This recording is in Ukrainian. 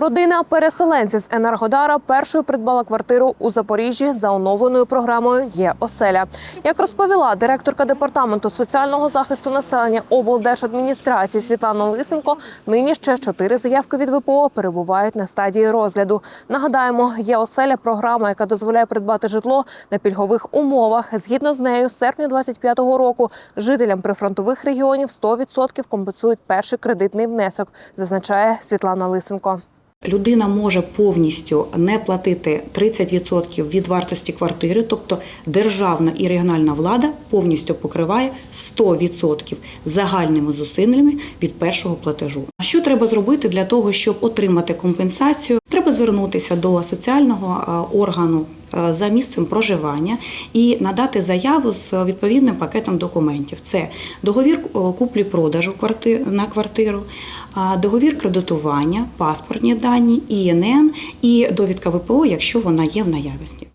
Родина переселенців з Енергодара першою придбала квартиру у Запоріжжі за оновленою програмою Є оселя. Як розповіла директорка департаменту соціального захисту населення облдержадміністрації Світлана Лисенко, нині ще чотири заявки від ВПО перебувають на стадії розгляду. Нагадаємо, є оселя програма, яка дозволяє придбати житло на пільгових умовах. Згідно з нею, з серпня 25-го року жителям прифронтових регіонів 100% компенсують перший кредитний внесок, зазначає Світлана Лисенко. Людина може повністю не платити 30% від вартості квартири, тобто державна і регіональна влада повністю покриває 100% загальними зусиллями від першого платежу. Що треба зробити для того, щоб отримати компенсацію? Треба звернутися до соціального органу за місцем проживання і надати заяву з відповідним пакетом документів. Це договір куплі-продажу на квартиру, договір кредитування, паспортні дані, ІНН і довідка ВПО, якщо вона є в наявності.